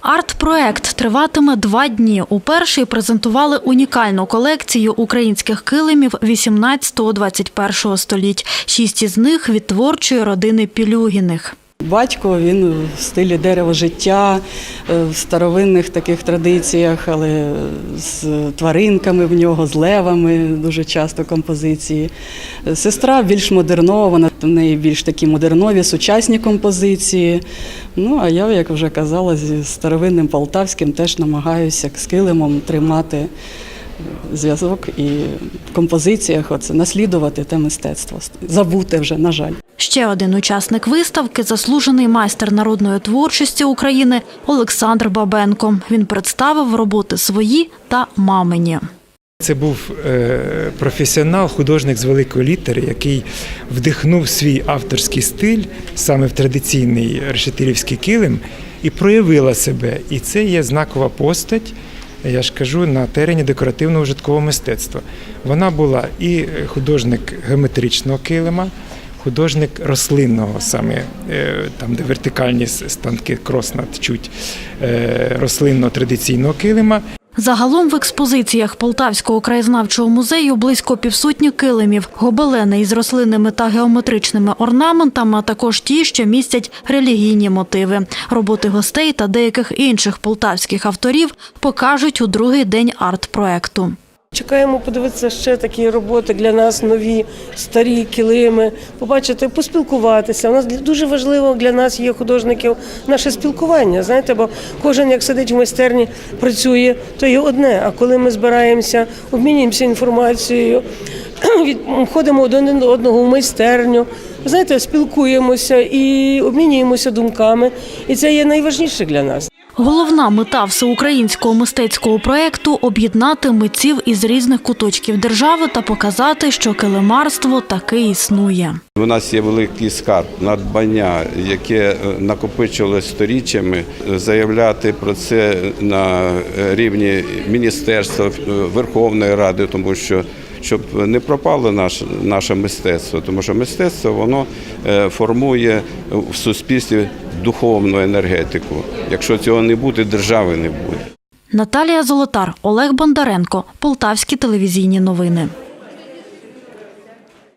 Арт-проект триватиме два дні. У перший презентували унікальну колекцію українських килимів 18-21 століть. Шість із них від творчої родини Пілюгіних. Батько він в стилі дерево життя, е, в старовинних таких традиціях, але з тваринками в нього, з левами дуже часто композиції. Сестра більш модернована, в неї більш такі модернові, сучасні композиції. Ну а я, як вже казала, зі старовинним полтавським теж намагаюся з килимом тримати зв'язок і в композиціях оце наслідувати те мистецтво, забути вже, на жаль. Ще один учасник виставки заслужений майстер народної творчості України Олександр Бабенко. Він представив роботи свої та мамині. Це був е, професіонал, художник з великої літери, який вдихнув свій авторський стиль саме в традиційний решетилівський килим і проявила себе. І це є знакова постать, я ж кажу, на терені декоративного житкового мистецтва. Вона була і художник геометричного килима, художник рослинного, саме е, там, де вертикальні станки крос надчуть рослинно-традиційного килима. Загалом в експозиціях Полтавського краєзнавчого музею близько півсотні килимів, гобелени із рослинними та геометричними орнаментами, а також ті, що містять релігійні мотиви. Роботи гостей та деяких інших полтавських авторів покажуть у другий день арт-проекту. Чекаємо подивитися ще такі роботи для нас нові, старі килими, побачити, поспілкуватися. У нас дуже важливо для нас є художників наше спілкування. Знаєте, бо кожен як сидить в майстерні, працює, то є одне. А коли ми збираємося, обмінюємося інформацією, ходимо один одного в майстерню. Знаєте, спілкуємося і обмінюємося думками, і це є найважніше для нас. Головна мета всеукраїнського мистецького проєкту – об'єднати митців із різних куточків держави та показати, що килимарство таки існує. У нас є великий скарб, надбання, яке е, накопичувалося сторіччями. Заявляти про це на е, рівні міністерства, е, Верховної Ради, тому що щоб не пропало наше, наше мистецтво, тому що мистецтво воно е, формує в суспільстві духовну енергетику. Якщо цього не буде, держави не буде. Наталія Золотар, Олег Бондаренко, Полтавські телевізійні новини.